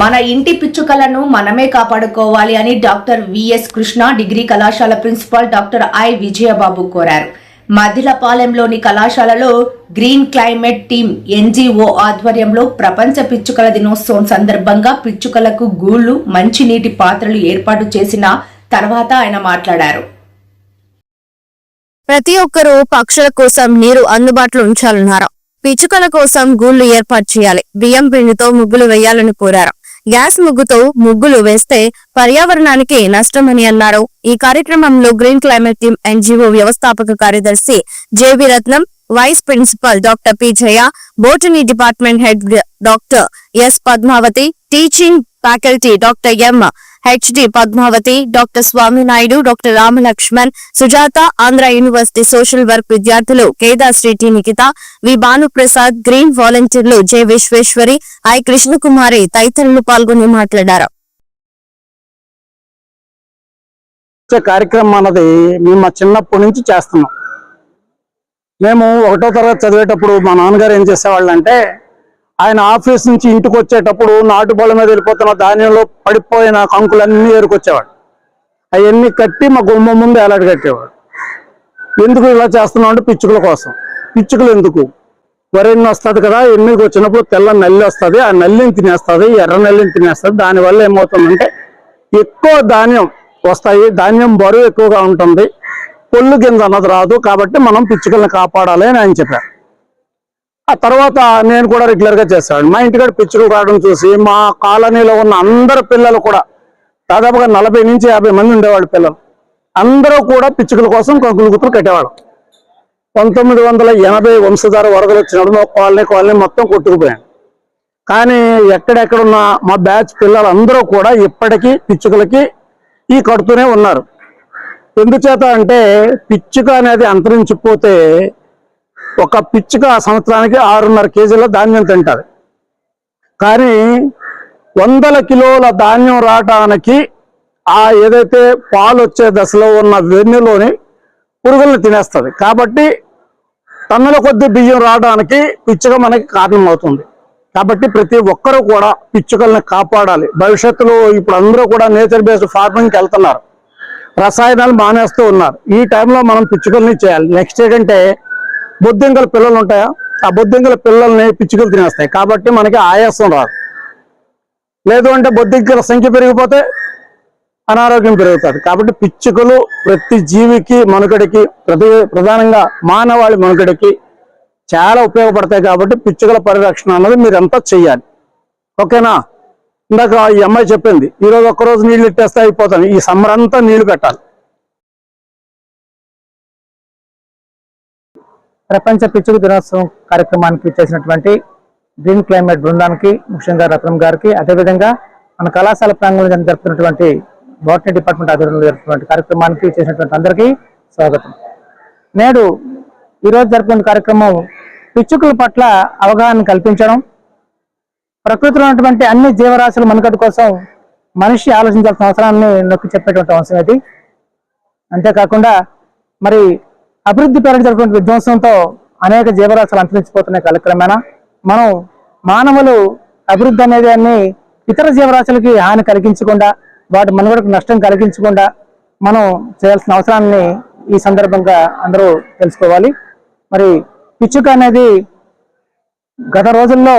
మన ఇంటి పిచ్చుకలను మనమే కాపాడుకోవాలి అని డాక్టర్ విఎస్ కృష్ణ డిగ్రీ కళాశాల ప్రిన్సిపాల్ డాక్టర్ ఐ విజయబాబు కోరారు. మదిలపాలెంలోని కళాశాలలో గ్రీన్ క్లైమేట్ టీమ్ ఎన్జిఓ ఆధ్వర్యంలో ప్రపంచ పిచ్చుకల దినోత్సవం సందర్భంగా పిచ్చుకలకు గూళ్ళు మంచినీటి పాత్రలు ఏర్పాటు చేసిన తర్వాత ఆయన మాట్లాడారు. ప్రతి ఒక్కరూ పక్షుల కోసం నీరు అందుబాటులో ఉంచాలన్నారు. పిచ్చుకల కోసం గూళ్ళు ఏర్పాటు చేయాలి. బియ్యం పిండితో ముగ్గులు వేయాలని కోరారు. గ్యాస్ ముగ్గుతో ముగ్గులు వేస్తే పర్యావరణానికి నష్టమని అన్నారు. ఈ కార్యక్రమంలో గ్రీన్ క్లైమేట్ టీమ్ ఎన్జిఓ వ్యవస్థాపక కార్యదర్శి JV Ratnam vice principal doctor P Jaya botany department head doctor S Padmavathi teaching faculty doctor M HD Padmavathi doctor Swaminaidu doctor Ramalakshman Sujatha Andhra university social work విద్యార్థులు Kedar Nikhita V Bhanuprasad green వాలంటీర్లు J Visweswari I Krishnakumari తదితరులు పాల్గొని మాట్లాడారు కార్యక్రమం అన్నది మేము మా చిన్నప్పటి నుంచి చేస్తున్నాం. మేము ఒకటో తరగతి చదివేటప్పుడు మా నాన్నగారు ఏం చేసేవాళ్ళు అంటే ఆయన ఆఫీస్ నుంచి ఇంటికి వచ్చేటప్పుడు నాటు పొలం మీద వెళ్ళిపోతున్న ధాన్యంలో పడిపోయిన కంకులన్నీ ఏరుకొచ్చేవాడు. అవన్నీ కట్టి మా గుమ్మ ముందు ఎలాడు కట్టేవాడు. ఎందుకు ఇలా చేస్తున్నాం అంటే పిచ్చుకల కోసం. పిచ్చుకలు ఎందుకు? వరెన్ని వస్తుంది కదా ఎన్నికి వచ్చినప్పుడు తెల్ల నల్లి వస్తుంది ఆ నల్లిని తినేస్తుంది ఎర్ర నల్లిని తినేస్తుంది. దానివల్ల ఏమవుతుందంటే ఎక్కువ ధాన్యం వస్తాయి ధాన్యం బరువు ఎక్కువగా ఉంటుంది పొల్లు గింజ అన్నది రాదు కాబట్టి మనం పిచ్చుకల్ని కాపాడాలి అని ఆయన చెప్పారు. ఆ తర్వాత నేను కూడా రెగ్యులర్గా చేస్తాను. మా ఇంటికాడ పిచ్చుకలు రావడం చూసి మా కాలనీలో ఉన్న అందరు పిల్లలు కూడా దాదాపుగా నలభై నుంచి యాభై మంది ఉండేవాళ్ళు పిల్లలు. అందరూ కూడా పిచ్చుకల కోసం కంకులు గుర్తులు కట్టేవాడు పంతొమ్మిది వందల ఎనభై వంశధార వరదలు వచ్చినప్పుడు మా కాలనీ కాలనీ మొత్తం కొట్టుకుపోయాను కానీ ఎక్కడెక్కడున్న మా బ్యాచ్ పిల్లలు అందరూ కూడా ఇప్పటికీ పిచ్చుకలకి ఈ కడుతూనే ఉన్నారు. ఎందుచేత అంటే పిచ్చుక అనేది అంతరించిపోతే ఒక పిచ్చుక సంవత్సరానికి ఆరున్నర కేజీల ధాన్యం తింటుంది. కానీ వందల కిలోల ధాన్యం రావటానికి ఆ ఏదైతే పాలు వచ్చే దశలో ఉన్న వెన్నులోని పురుగులను తినేస్తుంది. కాబట్టి టన్నుల కొద్ది బియ్యం రావడానికి పిచ్చుక మనకి కారణం అవుతుంది కాబట్టి ప్రతి ఒక్కరూ కూడా పిచ్చుకల్ని కాపాడాలి. భవిష్యత్తులో ఇప్పుడు అందరూ కూడా నేచర్ బేస్డ్ ఫార్మింగ్కి వెళ్తున్నారు. రసాయనాలు మానేస్తూ ఉన్నారు. ఈ టైంలో మనం పిచ్చుకల్ని చేయాలి. నెక్స్ట్ ఏంటంటే బొద్దింకల పిల్లలు ఉంటాయా? ఆ బొద్దింకల పిల్లల్ని పిచ్చుకలు తినేస్తాయి. కాబట్టి మనకి ఆయాసం రాదు. లేదు అంటే బొద్దింకల సంఖ్య పెరిగిపోతే అనారోగ్యం పెరుగుతుంది. కాబట్టి పిచ్చుకలు ప్రతి జీవికి మనుగడికి ప్రతి ప్రధానంగా మానవాళి మనుగడికి చాలా ఉపయోగపడతాయి. కాబట్టి పిచ్చుకల పరిరక్షణ అన్నది మీరంతా చెయ్యాలి. ఓకేనా? ఇందాక ఈ అమ్మాయి చెప్పింది ఈరోజు ఒక్కరోజు నీళ్ళు ఇట్టేస్తే అయిపోతాను ఈ సమ్మర్ అంతా నీళ్ళు పెట్టాలి ప్రపంచ పిచ్చుక దినోత్సవం కార్యక్రమానికి చేసినటువంటి గ్రీన్ క్లైమేట్ బృందానికి ముఖ్యంగా రత్నం గారికి అదేవిధంగా మన కళాశాల ప్రాంగణంలో జరుపుతున్నటువంటి బాటనీ డిపార్ట్మెంట్ ఆధ్వర్యంలో జరుపుతున్నటువంటి కార్యక్రమానికి చేసినటువంటి అందరికీ స్వాగతం. నేడు ఈరోజు జరుపుకున్న కార్యక్రమం పిచ్చుకల పట్ల అవగాహన కల్పించడం ప్రకృతిలో ఉన్నటువంటి అన్ని జీవరాశుల మనుగడ కోసం మనిషి ఆలోచించాల్సిన అవసరాన్ని నొక్కి చెప్పేటువంటి అంశం ఇది. అంతేకాకుండా మరి అభివృద్ధి పేరు జరిగినటువంటి విధ్వంసంతో అనేక జీవరాశులు అంతరించిపోతున్నాయి కాలక్రమేణా. మనం మానవులు అభివృద్ధి అనేది అన్ని ఇతర జీవరాశులకి హాని కలిగించకుండా వాటి మనుగడకు నష్టం కలిగించకుండా మనం చేయాల్సిన అవసరాన్ని ఈ సందర్భంగా అందరూ తెలుసుకోవాలి. మరి పిచ్చుక అనేది గత రోజుల్లో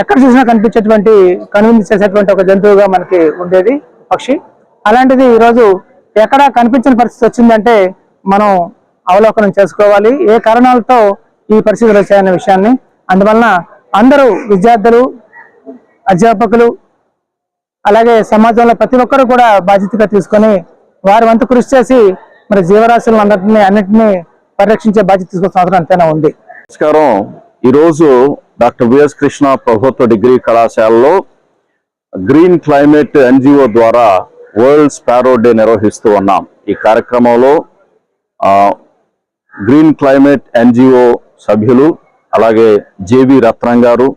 ఎక్కడ చూసినా కనిపించేటువంటి కనువిందు చేసేటువంటి ఒక జంతువుగా మనకి ఉండేది పక్షి. అలాంటిది ఈరోజు ఎక్కడ కనిపించిన పరిస్థితి వచ్చిందంటే మనం అవలోకనం చేసుకోవాలి. ఏ కారణాలతో ఈ పరిస్థితులు వచ్చాయనే విషయాన్ని. అందువలన అందరూ విద్యార్థులు అధ్యాపకులు అలాగే సమాజంలో ప్రతి ఒక్కరు కూడా బాధ్యతగా తీసుకొని వారి వంతు కృషి చేసి మరి జీవరాశులను అందరినీ అన్నింటినీ పరిరక్షించే బాధ్యత తీసుకోవాల్సిన అవసరం ఎంతైనా ఉంది. నమస్కారం. ఈరోజు డాక్టర్ విఎస్ కృష్ణ ప్రభుత్వ డిగ్రీ కళాశాలలో గ్రీన్ క్లైమేట్ ఎన్జిఓ ద్వారా వరల్డ్ స్పారో డే నిర్వహిస్తూ ఉన్నాం. ఈ కార్యక్రమంలో గ్రీన్ క్లైమేట్ ఎన్జిఓ సభ్యులు అలాగే జేవి రత్నం గారు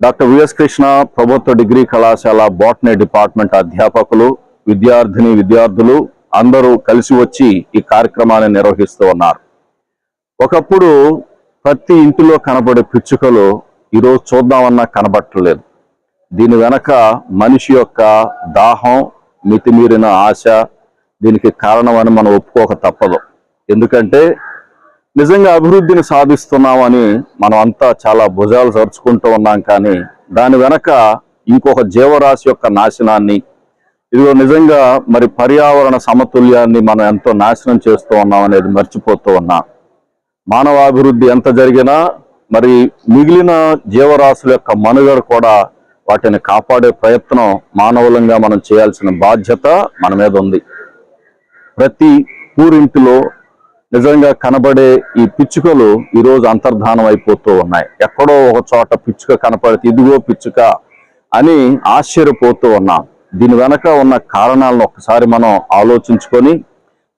డాక్టర్ విఎస్ కృష్ణ ప్రభుత్వ డిగ్రీ కళాశాల బాటనీ డిపార్ట్మెంట్ అధ్యాపకులు విద్యార్థిని విద్యార్థులు అందరూ కలిసి వచ్చి ఈ కార్యక్రమాన్ని నిర్వహిస్తూ ఉన్నారు. ఒకప్పుడు ప్రతి ఇంటిలో కనబడే పిచ్చుకలు ఈరోజు చూద్దామన్నా కనబట్టలేదు. దీని వెనక మనిషి యొక్క దాహం మితిమీరిన ఆశ దీనికి కారణమని మనం ఒప్పుకోక తప్పదు. ఎందుకంటే నిజంగా అభివృద్ధిని సాధిస్తున్నామని మనం అంతా చాలా భుజాలు సరుచుకుంటూ ఉన్నాం కానీ దాని వెనక ఇంకొక జీవరాశి యొక్క నాశనాన్ని ఇదిగో నిజంగా మరి పర్యావరణ సమతుల్యాన్ని మనం ఎంతో నాశనం చేస్తూ ఉన్నాం అనేది మర్చిపోతూ ఉన్నాం. మానవాభివృద్ధి ఎంత జరిగినా మరి మిగిలిన జీవరాశుల యొక్క మనుగడ కూడా వాటిని కాపాడే ప్రయత్నం మానవులంగా మనం చేయాల్సిన బాధ్యత మన మీద ఉంది. ప్రతి ఊరింటిలో నిజంగా కనబడే ఈ పిచ్చుకలు ఈరోజు అంతర్ధానం అయిపోతూ ఉన్నాయి. ఎక్కడో ఒక చోట పిచ్చుక కనపడితే ఇదిగో పిచ్చుక అని ఆశ్చర్యపోతూ ఉన్నాం. దీని వెనక ఉన్న కారణాలను ఒకసారి మనం ఆలోచించుకొని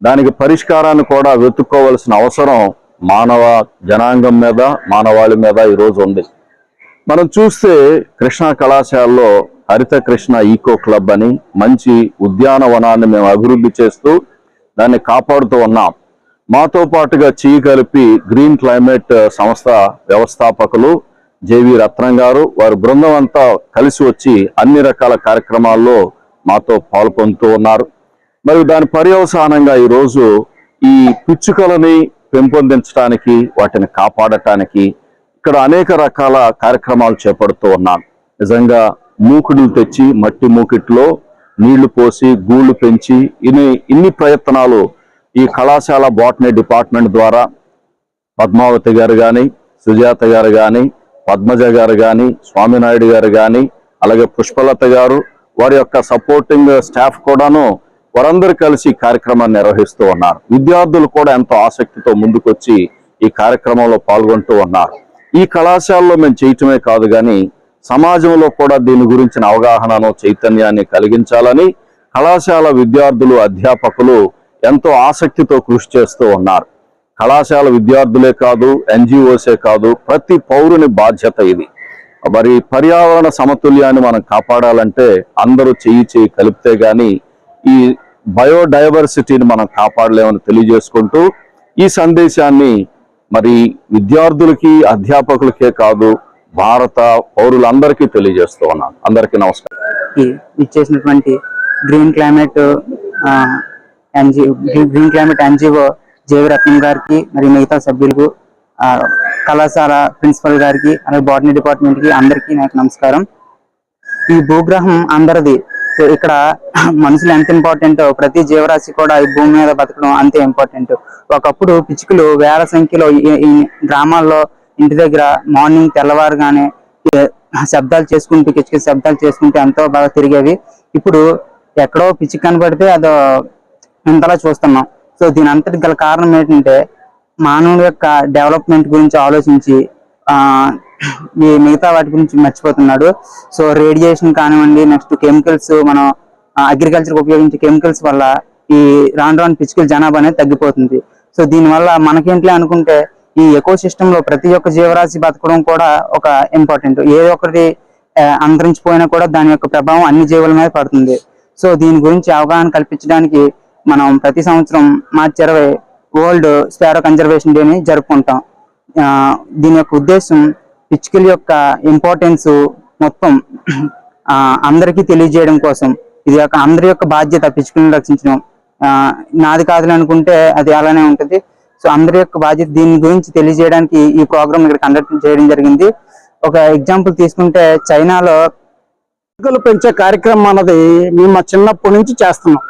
దానికి పరిష్కారాన్ని కూడా వెతుక్కోవలసిన అవసరం మానవ జనాంగం మీద మానవాళి మీద ఈరోజు ఉంది. మనం చూస్తే కృష్ణా కళాశాలలో హరిత కృష్ణ ఈకో క్లబ్ అని మంచి ఉద్యానవనాన్ని మేము అభివృద్ధి చేస్తూ దాన్ని కాపాడుతూ ఉన్నాం. మాతో పాటుగా చేయి కలిపి గ్రీన్ క్లైమేట్ సంస్థ వ్యవస్థాపకులు జేవి రత్నం గారు వారి బృందం అంతా కలిసి వచ్చి అన్ని రకాల కార్యక్రమాల్లో మాతో పాల్పొందుతూ ఉన్నారు. మరియు దాని పర్యవసానంగా ఈరోజు ఈ పిచ్చుకలని పెంపొందించడానికి వాటిని కాపాడటానికి ఇక్కడ అనేక రకాల కార్యక్రమాలు చేపడుతూ ఉన్నాను నిజంగా మూకుడులు తెచ్చి మట్టి మూకిట్లో నీళ్ళు పోసి గూళ్ళు పెంచి ఇన్ని ఇన్ని ప్రయత్నాలు ఈ కళాశాల బాటనీ డిపార్ట్మెంట్ ద్వారా పద్మావతి గారు కానీ సుజాత గారు కానీ పద్మజ గారు కానీ స్వామినాయుడు గారు కానీ అలాగే పుష్పలత గారు వారి యొక్క సపోర్టింగ్ స్టాఫ్ కూడాను వారందరూ కలిసి ఈ కార్యక్రమాన్ని నిర్వహిస్తూ ఉన్నారు. విద్యార్థులు కూడా ఎంతో ఆసక్తితో ముందుకొచ్చి ఈ కార్యక్రమంలో పాల్గొంటూ ఉన్నారు. ఈ కళాశాలలో మేము చేయటమే కాదు కానీ సమాజంలో కూడా దీని గురించిన అవగాహనను చైతన్యాన్ని కలిగించాలని కళాశాల విద్యార్థులు అధ్యాపకులు ఎంతో ఆసక్తితో కృషి చేస్తూ ఉన్నారు. కళాశాల విద్యార్థులే కాదు ఎన్జిఓసే కాదు ప్రతి పౌరుని బాధ్యత ఇది. మరి పర్యావరణ సమతుల్యాన్ని మనం కాపాడాలంటే అందరూ చెయ్యి చెయ్యి కలిపితే గాని ఈ బయోడైవర్సిటీని మనం కాపాడలేమని తెలియజేసుకుంటూ ఈ సందేశాన్ని మరి విద్యార్థులకి అధ్యాపకులకే కాదు భారత పౌరులందరికీ తెలియజేస్తూ ఉన్నాను. అందరికీ నమస్కారం. ఇచ్చేసినటువంటి green climate NG green climate NGO JV Ratnam గారికి మరి మిగతా సభ్యులకు కళాశాల ప్రిన్సిపల్ గారికి అలాగే బాటనీ డిపార్ట్మెంట్కి అందరికీ నాకు నమస్కారం. ఈ భూగ్రహం అందరిది. సో ఇక్కడ మనుషులు ఎంత ఇంపార్టెంట్ ప్రతి జీవరాశి కూడా ఈ భూమి మీద బతకడం అంతే ఇంపార్టెంట్ ఒకప్పుడు పిచ్చుకలు వేల సంఖ్యలో గ్రామాల్లో ఇంటి దగ్గర మార్నింగ్ తెల్లవారుగానే శబ్దాలు చేసుకుంటూ కిచకిచ శబ్దాలు చేసుకుంటూ ఎంతో బాగా తిరిగేవి. ఇప్పుడు ఎక్కడో పిచ్చి కనబడితే అదో ఇంతలా చూస్తున్నాం. సో దీని అంతటి గల కారణం ఏంటంటే మానవుడి యొక్క డెవలప్మెంట్ గురించి ఆలోచించి ఈ మిగతా వాటి గురించి మర్చిపోతున్నాడు. సో రేడియేషన్ కానివ్వండి నెక్స్ట్ కెమికల్స్ మనం అగ్రికల్చర్ ఉపయోగించే కెమికల్స్ వల్ల ఈ రాను రాను పిచ్చుకల జనాభా అనేది తగ్గిపోతుంది. సో దీనివల్ల మనకేంటి అనుకుంటే ఈ ఎకో సిస్టంలో లో ప్రతి ఒక్క జీవరాశి బతకడం కూడా ఒక ఇంపార్టెంట్. ఏ ఒక్కటి అంతరించిపోయినా కూడా దాని యొక్క ప్రభావం అన్ని జీవుల మీద పడుతుంది. సో దీని గురించి అవగాహన కల్పించడానికి మనం ప్రతి సంవత్సరం మార్చి ఇరవై వరల్డ్ స్పారో కన్జర్వేషన్ డేని జరుపుకుంటాం. దీని యొక్క ఉద్దేశం పిచ్చుకల యొక్క ఇంపార్టెన్స్ మొత్తం అందరికీ తెలియజేయడం కోసం. ఇది యొక్క అందరి యొక్క బాధ్యత పిచ్చుకలను రక్షించడం. నాది కాదులే అనుకుంటే అది అలానే ఉంటుంది. సో అందరి యొక్క బాధ్యత దీని గురించి తెలియజేయడానికి ఈ ప్రోగ్రామ్ ఇక్కడ కండక్ట్ చేయడం జరిగింది. ఒక ఎగ్జాంపుల్ తీసుకుంటే చైనాలో పిచ్చుకలు పెంచే కార్యక్రమం అన్నది మేము మా చిన్నప్పటి నుంచి చేస్తున్నాం.